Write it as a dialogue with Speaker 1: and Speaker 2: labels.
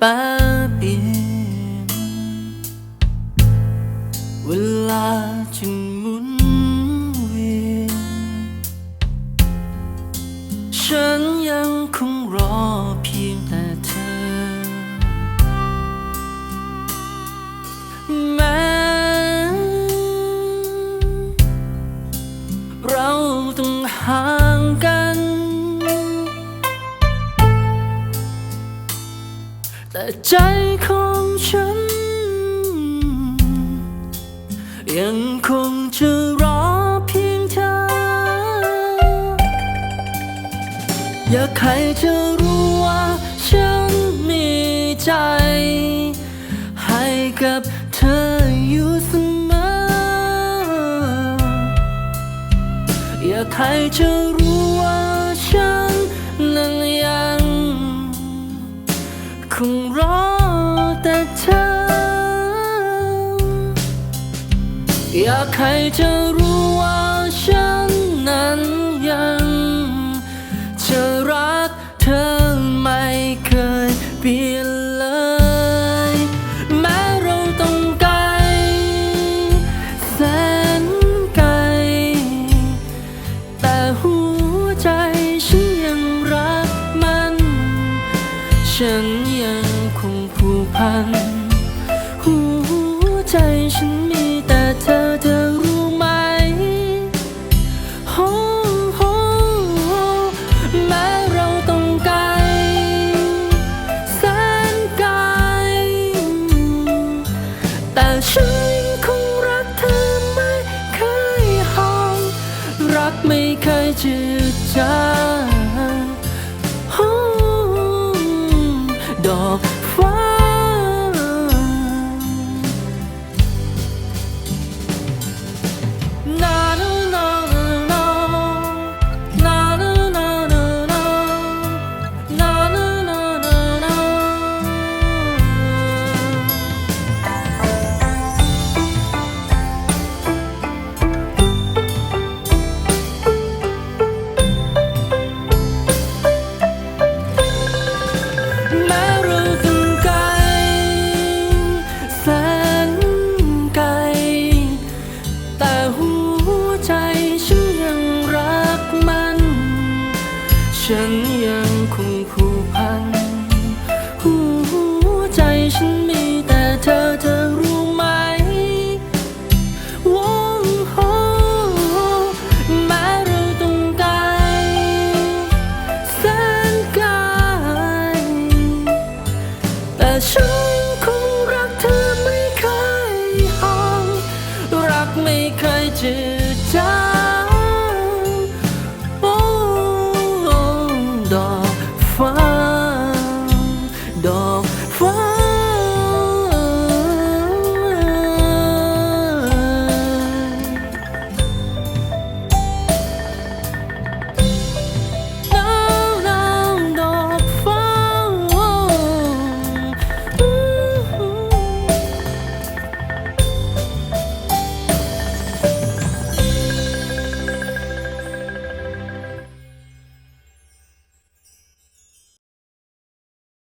Speaker 1: เวลาฉันแป๊บเดียวเวลาฉันหมุนเวียน ฉันยังคงรอเพียงแต่เธอ แม้ เราต้องห่าง แต่ใจของฉัน ยังคงจะรอเพียงเธอ อยากให้เธอรู้ว่าฉันมีใจ ให้กับเธออยู่เสมอ อยากให้เธอรู้ อยากให้เธอรู้ว่าฉันนั้นยังจะรักเธอไม่เคยเปลี่ยนเลย แม้เราต้องไกลแสนไกล แต่หัวใจฉันยังรักมัน ฉันยังคงผูกพันหัว เธอเธอรู้ไหมโอ้โอ้แม้เราต้องไกลแสนไกล แต่ฉันยังคงรักเธอไม่เคยห่างรักไม่เคยจืดจาง ฉันยังคงผูกพัน หัวใจฉันมีแต่เธอเธอรู้ไหมวงโหแม้เราต้องไกลแสนไกล แต่ฉันคงรักเธอไม่เคยห่างรักไม่เคยจืด